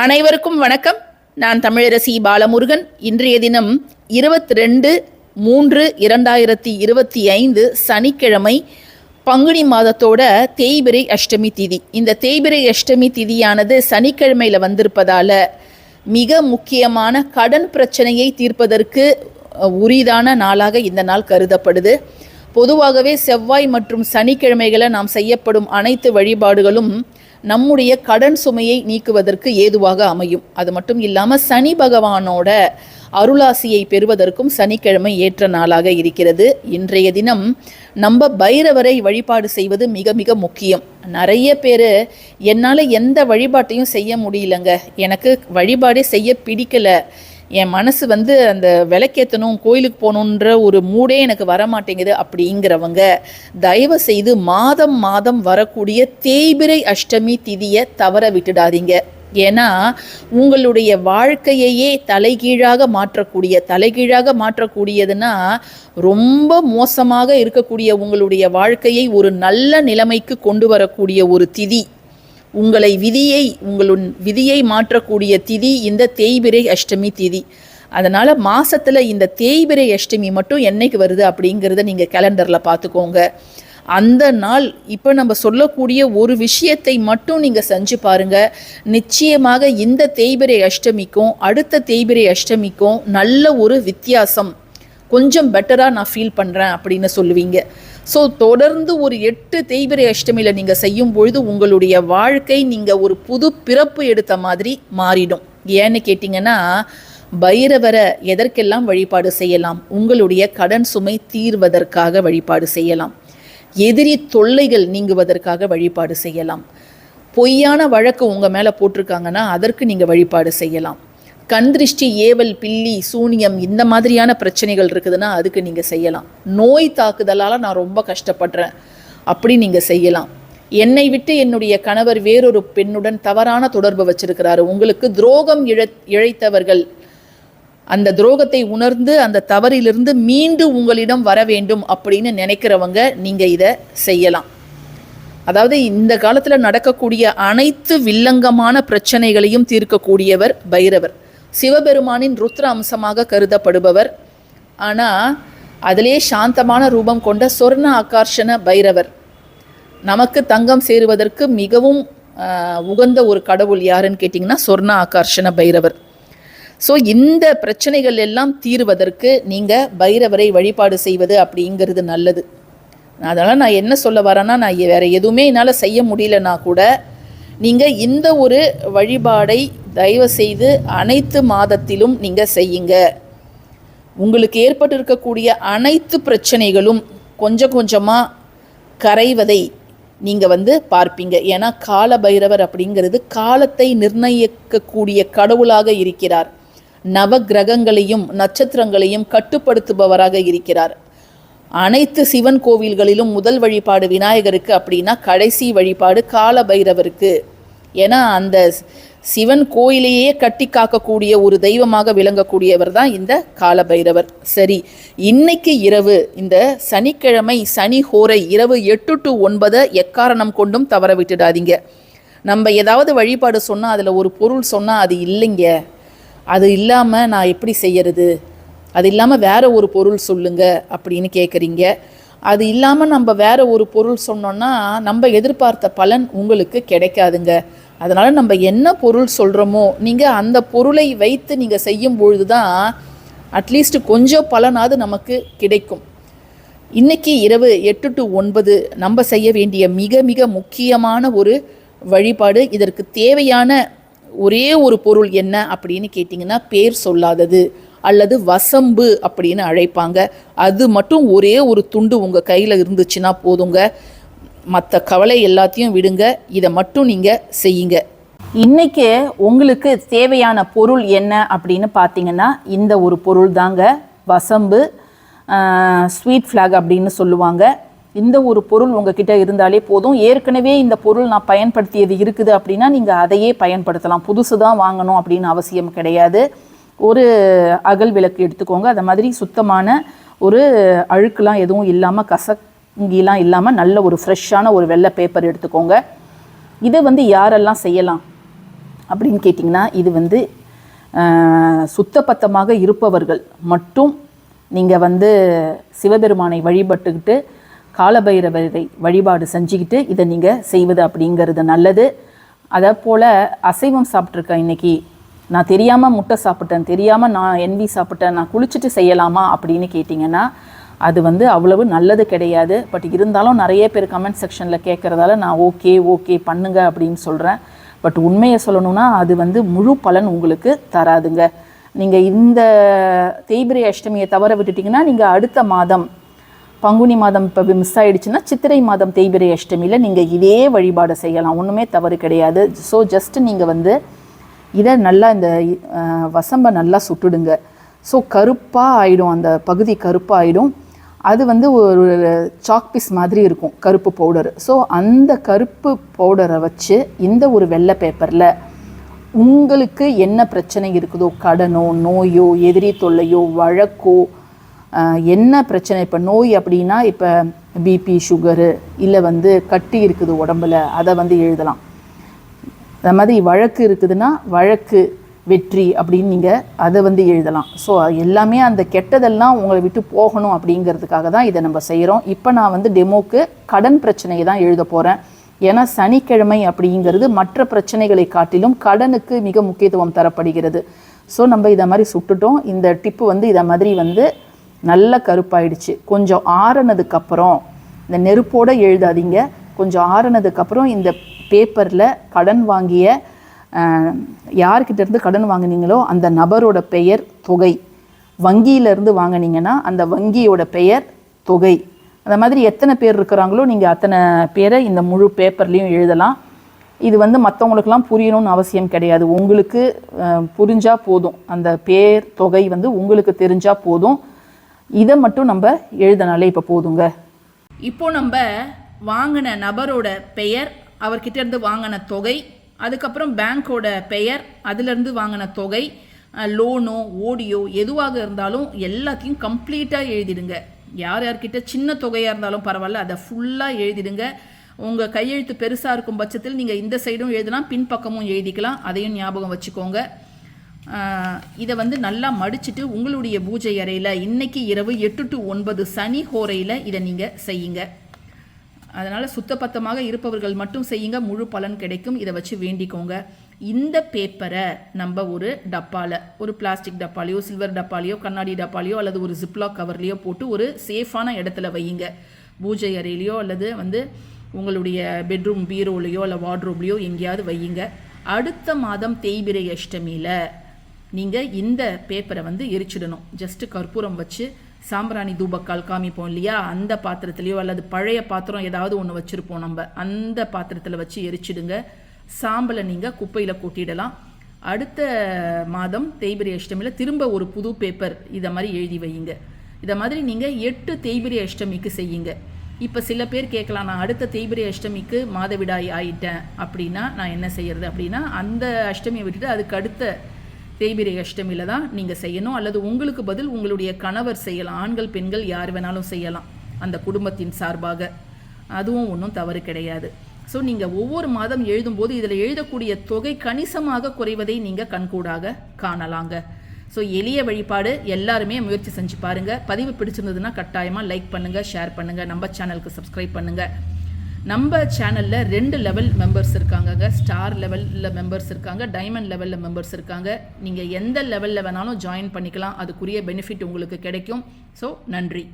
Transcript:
அனைவருக்கும் வணக்கம். நான் தமிழரசி பாலமுருகன். இன்றைய தினம் இருபத்தி ரெண்டு மூன்று இரண்டாயிரத்தி இருபத்தி ஐந்து சனிக்கிழமை பங்குனி மாதத்தோட தேய்பிரை அஷ்டமி திதி. இந்த தேய்பிரை அஷ்டமி திதியானது சனிக்கிழமையில் வந்திருப்பதால் மிக முக்கியமான கடன் பிரச்சனையை தீர்ப்பதற்கு உரிதான நாளாக இந்த நாள் கருதப்படுது. பொதுவாகவே செவ்வாய் மற்றும் சனிக்கிழமைகளை நாம் செய்யப்படும் அனைத்து வழிபாடுகளும் நம்முடைய கடன் சுமையை நீக்குவதற்கு ஏதுவாக அமையும். அது மட்டும் இல்லாமல் சனி பகவானோட அருளாசியை பெறுவதற்கும் சனிக்கிழமை ஏற்ற நாளாக இருக்கிறது. இன்றைய தினம் நம்ம பைரவரை வழிபாடு செய்வது மிக மிக முக்கியம். நிறைய பேர் என்னால் எந்த வழிபாட்டையும் செய்ய முடியலங்க. எனக்கு வழிபாடே செய்ய பிடிக்கலை. என் மனசு வந்து அந்த விளக்கேற்றணும் கோயிலுக்கு போகணுன்ற ஒரு மூடே எனக்கு வர மாட்டேங்குது அப்படிங்கிறவங்க தயவு செய்து மாதம் மாதம் வரக்கூடிய தேய்பிரை அஷ்டமி திதியை தவற விட்டுடாதீங்க. ஏன்னா உங்களுடைய வாழ்க்கையையே தலைகீழாக மாற்றக்கூடிய தலைகீழாக மாற்றக்கூடியதுன்னா ரொம்ப மோசமாக இருக்கக்கூடிய உங்களுடைய வாழ்க்கையை ஒரு நல்ல நிலைமைக்கு கொண்டு வரக்கூடிய ஒரு திதி. உங்களை விதியை உங்களுன் விதியை மாற்றக்கூடிய திதி இந்த தேய்பிரை அஷ்டமி திதி. அதனால் மாதத்தில் இந்த தேய்பிரை அஷ்டமி மட்டும் என்னைக்கு வருது அப்படிங்கிறத நீங்கள் கேலண்டரில் பார்த்துக்கோங்க. அந்த நாள் இப்போ நம்ம சொல்லக்கூடிய ஒரு விஷயத்தை மட்டும் நீங்கள் செஞ்சு பாருங்கள் நிச்சயமாக இந்த தேய்பிரை அஷ்டமிக்கும் அடுத்த தேய்பிரை அஷ்டமிக்கும் நல்ல ஒரு வித்தியாசம். கொஞ்சம் பெட்டராக நான் ஃபீல் பண்ணுறேன் அப்படின்னு சொல்லுவீங்க. ஸோ தொடர்ந்து ஒரு எட்டு தேய்பிரை அஷ்டமியில் நீங்கள் செய்யும் பொழுது உங்களுடைய வாழ்க்கை நீங்கள் ஒரு புது பிறப்பு எடுத்த மாதிரி மாறிடும். ஏன்னு கேட்டிங்கன்னா பைரவரை எதற்கெல்லாம் வழிபாடு செய்யலாம்? உங்களுடைய கடன் சுமை தீர்வதற்காக வழிபாடு செய்யலாம். எதிரி தொல்லைகள் நீங்குவதற்காக வழிபாடு செய்யலாம். பொய்யான வழக்கு உங்கள் மேலே போட்டிருக்காங்கன்னா அதற்கு நீங்கள் வழிபாடு செய்யலாம். கண் திருஷ்டி ஏவல் பில்லி சூனியம் இந்த மாதிரியான பிரச்சனைகள் இருக்குதுன்னா அதுக்கு நீங்கள் செய்யலாம். நோய் தாக்குதலால் நான் ரொம்ப கஷ்டப்படுறேன். அப்படி நீங்கள் செய்யலாம். என்னை விட்டு என்னுடைய கணவர் வேறொரு பெண்ணுடன் தவறான தொடர்பு வச்சிருக்கிறாரு. உங்களுக்கு துரோகம் இழ இழைத்தவர்கள் அந்த துரோகத்தை உணர்ந்து அந்த தவறிலிருந்து மீண்டு உங்களிடம் வர வேண்டும் அப்படின்னு நினைக்கிறவங்க நீங்கள் இதை செய்யலாம். அதாவது இந்த காலத்தில் நடக்கக்கூடிய அனைத்து வில்லங்கமான பிரச்சனைகளையும் தீர்க்கக்கூடியவர் பைரவர். சிவபெருமானின் ருத்ர அம்சமாக கருதப்படுபவர். ஆனால் அதிலே சாந்தமான ரூபம் கொண்ட சொர்ண ஆகர்ஷண பைரவர். நமக்கு தங்கம் சேருவதற்கு மிகவும் உகந்த ஒரு கடவுள் யாருன்னு கேட்டிங்கன்னா சொர்ண ஆகர்ஷண பைரவர். ஸோ இந்த பிரச்சனைகள் எல்லாம் தீருவதற்கு நீங்கள் பைரவரை வழிபாடு செய்வது அப்படிங்கிறது நல்லது. அதனால் நான் என்ன சொல்ல வரேன்னா நான் வேறு எதுவுமே என்னால் செய்ய முடியலன்னா கூட நீங்கள் இந்த ஒரு வழிபாடை தயவு செய்து அனைத்து மாதத்திலும் நீங்கள் செய்யுங்க. உங்களுக்கு ஏற்பட்டிருக்கக்கூடிய அனைத்து பிரச்சனைகளும் கொஞ்சம் கொஞ்சமாக கரைவதை நீங்கள் வந்து பார்ப்பீங்க. ஏன்னா கால பைரவர் அப்படிங்கிறது காலத்தை நிர்ணயிக்கக்கூடிய கடவுளாக இருக்கிறார். நவ கிரகங்களையும் நட்சத்திரங்களையும் கட்டுப்படுத்துபவராக இருக்கிறார். அனைத்து சிவன் கோவில்களிலும் முதல் வழிபாடு விநாயகருக்கு அப்படின்னா கடைசி வழிபாடு கால பைரவருக்கு ஏன்னா அந்த சிவன் கோயிலையே கட்டி காக்கக்கூடிய ஒரு தெய்வமாக விளங்கக்கூடியவர் தான் இந்த காலபைரவர். சரி இன்னைக்கு இரவு இந்த சனிக்கிழமை சனி ஹோரை இரவு எட்டு டு ஒன்பதை எக்காரணம் கொண்டும் தவற விட்டுடாதீங்க. நம்ம ஏதாவது வழிபாடு சொன்னால் அதில் ஒரு பொருள் சொன்னால் அது இல்லைங்க. அது இல்லாமல் நான் எப்படி செய்யறது? அது இல்லாமல் வேற ஒரு பொருள் சொல்லுங்க அப்படின்னு கேட்குறீங்க அது இல்லாமல் நம்ம வேற ஒரு பொருள் சொன்னோன்னா நம்ம எதிர்பார்த்த பலன் உங்களுக்கு கிடைக்காதுங்க. அதனால் நம்ம என்ன பொருள் சொல்கிறோமோ நீங்கள் அந்த பொருளை வைத்து நீங்கள் செய்யும் பொழுது தான் அட்லீஸ்ட் கொஞ்சம் பலனாவது நமக்கு கிடைக்கும். இன்றைக்கி இரவு எட்டு டு ஒன்பது நம்ம செய்ய வேண்டிய மிக மிக முக்கியமான ஒரு வழிபாடு இதற்கு தேவையான ஒரே ஒரு பொருள் என்ன அப்படின்னு கேட்டிங்கன்னா பேர் சொல்லாதது அல்லது வசம்பு அப்படின்னு அழைப்பாங்க. அது மட்டும் ஒரே ஒரு துண்டு உங்கள் கையில் இருந்துச்சுன்னா போதுங்க. மற்ற கவலை எல்லாத்தையும் விடுங்க. இதை மட்டும் நீங்கள் செய்யுங்க. இன்னைக்கு உங்களுக்கு தேவையான பொருள் என்ன அப்படின்னு பார்த்தீங்கன்னா இந்த ஒரு பொருள் தாங்க. வசம்பு ஸ்வீட் ஃப்ளாக் அப்படின்னு சொல்லுவாங்க. இந்த ஒரு பொருள் உங்ககிட்ட இருந்தாலே போதும். ஏற்கனவே இந்த பொருள் நான் பயன்படுத்தியது இருக்குது அப்படின்னா நீங்கள் அதையே பயன்படுத்தலாம். புதுசு தான் வாங்கணும் அப்படின்னு அவசியம் கிடையாது. ஒரு அகல் விளக்கு எடுத்துக்கோங்க. அதை மாதிரி சுத்தமான ஒரு அழுக்கெலாம் எதுவும் இல்லாமல் இங்கெல்லாம் இல்லாமல் நல்ல ஒரு ஃப்ரெஷ்ஷான ஒரு வெள்ளை பேப்பர் எடுத்துக்கோங்க. இதை வந்து யாரெல்லாம் செய்யலாம் அப்படின்னு கேட்டிங்கன்னா இது வந்து சுத்தபத்தமாக இருப்பவர்கள் மட்டும் நீங்கள் வந்து சிவபெருமானை வழிபட்டுக்கிட்டு காலபைரவரை வழிபாடு செஞ்சுக்கிட்டு இதை நீங்கள் செய்வது அப்படிங்கிறது நல்லது. அதே போல் அசைவம் சாப்பிட்ருக்கேன் இன்னைக்கு. நான் தெரியாமல் முட்டை சாப்பிட்டேன் தெரியாமல் நான் என்வி சாப்பிட்டேன் நான் குளிச்சுட்டு செய்யலாமா அப்படின்னு கேட்டிங்கன்னா அது வந்து அவ்வளவு நல்லது கிடையாது. பட் இருந்தாலும் நிறைய பேர் கமெண்ட் செக்ஷனில் கேட்குறதால நான் ஓகே ஓகே பண்ணுங்க அப்படின்னு சொல்கிறேன் பட் உண்மையை சொல்லணும்னா அது வந்து முழு பலன் உங்களுக்கு தராதுங்க. நீங்கள் இந்த தேய்பிரை அஷ்டமியை தவற விட்டுட்டிங்கன்னா நீங்கள் அடுத்த மாதம் பங்குனி மாதம் இப்போ மிஸ் ஆகிடுச்சுன்னா சித்திரை மாதம் தேய்பிரை அஷ்டமியில் நீங்கள் இதே வழிபாடு செய்யலாம். ஒன்றுமே தவறு கிடையாது. ஸோ ஜஸ்ட் நீங்கள் வந்து இதை நல்லா இந்த வசம்பை நல்லா சுட்டுடுங்க. ஸோ கருப்பாக ஆகிடும் அந்த பகுதி கருப்பாக ஆகிடும் அது வந்து ஒரு சாக் பீஸ் மாதிரி இருக்கும் கருப்பு பவுடர் ஸோ அந்த கருப்பு பவுடரை வச்சு இந்த ஒரு வெள்ளை பேப்பரில் உங்களுக்கு என்ன பிரச்சனை இருக்குதோ கடனோ நோயோ எதிரி தொல்லையோ வழக்கோ என்ன பிரச்சனை? இப்போ நோய் அப்படின்னா இப்போ பிபி சுகரு இல்லை வந்து கட்டி இருக்குது உடம்புல அதை வந்து எழுதலாம். அது மாதிரி வழக்கு இருக்குதுன்னா வழக்கு வெற்றி அப்படின்னு நீங்கள் அதை வந்து எழுதலாம். ஸோ எல்லாமே அந்த கெட்டதெல்லாம் உங்களை விட்டு போகணும் அப்படிங்கிறதுக்காக தான் இதை நம்ம செய்கிறோம் இப்போ நான் வந்து டெமோக்கு கடன் பிரச்சனையை தான் எழுத போகிறேன் ஏன்னா சனிக்கிழமை அப்படிங்கிறது மற்ற பிரச்சனைகளை காட்டிலும் கடனுக்கு மிக முக்கியத்துவம் தரப்படுகிறது. ஸோ நம்ம இதை மாதிரி சுட்டுட்டோம். இந்த டிப்பு வந்து இதை மாதிரி வந்து நல்ல கருப்பாயிடுச்சு. கொஞ்சம் ஆறுனதுக்கப்புறம் இந்த நெருப்போடு எழுதாதீங்க. கொஞ்சம் ஆறுனதுக்கப்புறம் இந்த பேப்பரில் கடன் வாங்கிய யார்கிட்டேருந்து கடன் வாங்குனீங்களோ அந்த நபரோட பெயர் தொகை. வங்கியிலேருந்து வாங்குனீங்கன்னா அந்த வங்கியோட பெயர் தொகை. அந்த மாதிரி எத்தனை பேர் இருக்கிறாங்களோ நீங்கள் அத்தனை பேரை இந்த முழு பேப்பர்லேயும் எழுதலாம். இது வந்து மற்றவங்களுக்கெல்லாம் புரியணும்னு அவசியம் கிடையாது. உங்களுக்கு புரிஞ்சால் போதும். அந்த பேர் தொகை வந்து உங்களுக்கு தெரிஞ்சால் போதும். இதை மட்டும் நம்ம எழுதினாலே இப்போ போதுங்க. இப்போ நம்ம வாங்கின நபரோட பெயர் அவர்கிட்ட இருந்து வாங்கின தொகை அதுக்கப்புறம் பேங்க்கோட பெயர் அதிலிருந்து வாங்கின தொகை லோனோ ஓடியோ எதுவாக இருந்தாலும் எல்லாத்தையும் கம்ப்ளீட்டாக எழுதிடுங்க. யார் யார்கிட்ட சின்ன தொகையாக இருந்தாலும் பரவாயில்ல அதை ஃபுல்லாக எழுதிடுங்க. உங்கள் கையெழுத்து பெருசாக இருக்கும் பட்சத்தில் நீங்கள் இந்த சைடும் எழுதலாம் பின்பக்கமும் எழுதிக்கலாம் அதையும் ஞாபகம் வச்சுக்கோங்க. இதை வந்து நல்லா மடிச்சுட்டு உங்களுடைய பூஜை அறையில் இன்றைக்கி இரவு எட்டு டு ஒன்பது சனி ஹோரையில் இதை நீங்கள் செய்யுங்க. அதனால் சுத்தபத்தமாக இருப்பவர்கள் மட்டும் செய்யுங்க. முழு பலன் கிடைக்கும். இதை வச்சு வேண்டிக்கோங்க. இந்த பேப்பரை நம்ம ஒரு டப்பாவில் ஒரு பிளாஸ்டிக் டப்பாலையோ சில்வர் டப்பாலையோ கண்ணாடி டப்பாலையோ அல்லது ஒரு ஜிப்லாக் கவர்லேயோ போட்டு ஒரு சேஃபான இடத்துல வையுங்க. பூஜை அறையிலையோ அல்லது வந்து உங்களுடைய பெட்ரூம் பீரோலையோ அல்ல வார்ட்ரோப்லேயோ எங்கேயாவது வையுங்க. அடுத்த மாதம் தேய்பிரை அஷ்டமியில் நீங்கள் இந்த பேப்பரை வந்து எரிச்சிடணும். ஜஸ்ட்டு கற்பூரம் வச்சு சாம்பிராணி தூபக்கால் காமிப்போம் இல்லையா? அந்த பாத்திரத்துலேயோ அல்லது பழைய பாத்திரம் ஏதாவது ஒன்று வச்சுருப்போம் நம்ம. அந்த பாத்திரத்தில் வச்சு எரிச்சிடுங்க. சாம்பலை நீங்கள் குப்பையில் கொட்டிடலாம். அடுத்த மாதம் தேய்பிரை அஷ்டமியில் திரும்ப ஒரு புது பேப்பர் இதை மாதிரி எழுதி வையுங்க. இதை மாதிரி நீங்கள் எட்டு தேய்பிரை அஷ்டமிக்கு செய்யுங்க. இப்போ சில பேர் கேட்கலாம் நான் அடுத்த தேய்பிரை அஷ்டமிக்கு மாதவிடாய் ஆயிட்டேன். அப்படின்னா நான் என்ன செய்யறது? அப்படின்னா அந்த அஷ்டமியை விட்டுட்டு அதுக்கு அடுத்த தேய்பிரை அஷ்டமியில் தான் நீங்கள் செய்யணும். அல்லது உங்களுக்கு பதில் உங்களுடைய கணவர் செய்யலாம். ஆண்கள் பெண்கள் யார் வேணாலும் செய்யலாம். அந்த குடும்பத்தின் சார்பாக. அதுவும் ஒன்றும் தவறு கிடையாது. ஸோ நீங்கள் ஒவ்வொரு மாதம் எழுதும்போது இதில் எழுதக்கூடிய தொகை கணிசமாக குறைவதை நீங்கள் கண்கூடாக காணலாங்க. ஸோ எளிய வழிபாடு எல்லாருமே முயற்சி செஞ்சு பாருங்கள் பதிவு பிடிச்சிருந்ததுன்னா கட்டாயமாக லைக் பண்ணுங்கள் ஷேர் பண்ணுங்கள் நம்ம சேனலுக்கு சப்ஸ்கிரைப் பண்ணுங்கள் நம்ம சேனலில் ரெண்டு லெவல் மெம்பர்ஸ் இருக்காங்கங்க. ஸ்டார் லெவலில் மெம்பர்ஸ் இருக்காங்க. டைமண்ட் லெவலில் மெம்பர்ஸ் இருக்காங்க. நீங்கள் எந்த லெவலில் வேணாலும் ஜாயின் பண்ணிக்கலாம். அதுக்குரிய பெனிஃபிட் உங்களுக்கு கிடைக்கும். ஸோ நன்றி.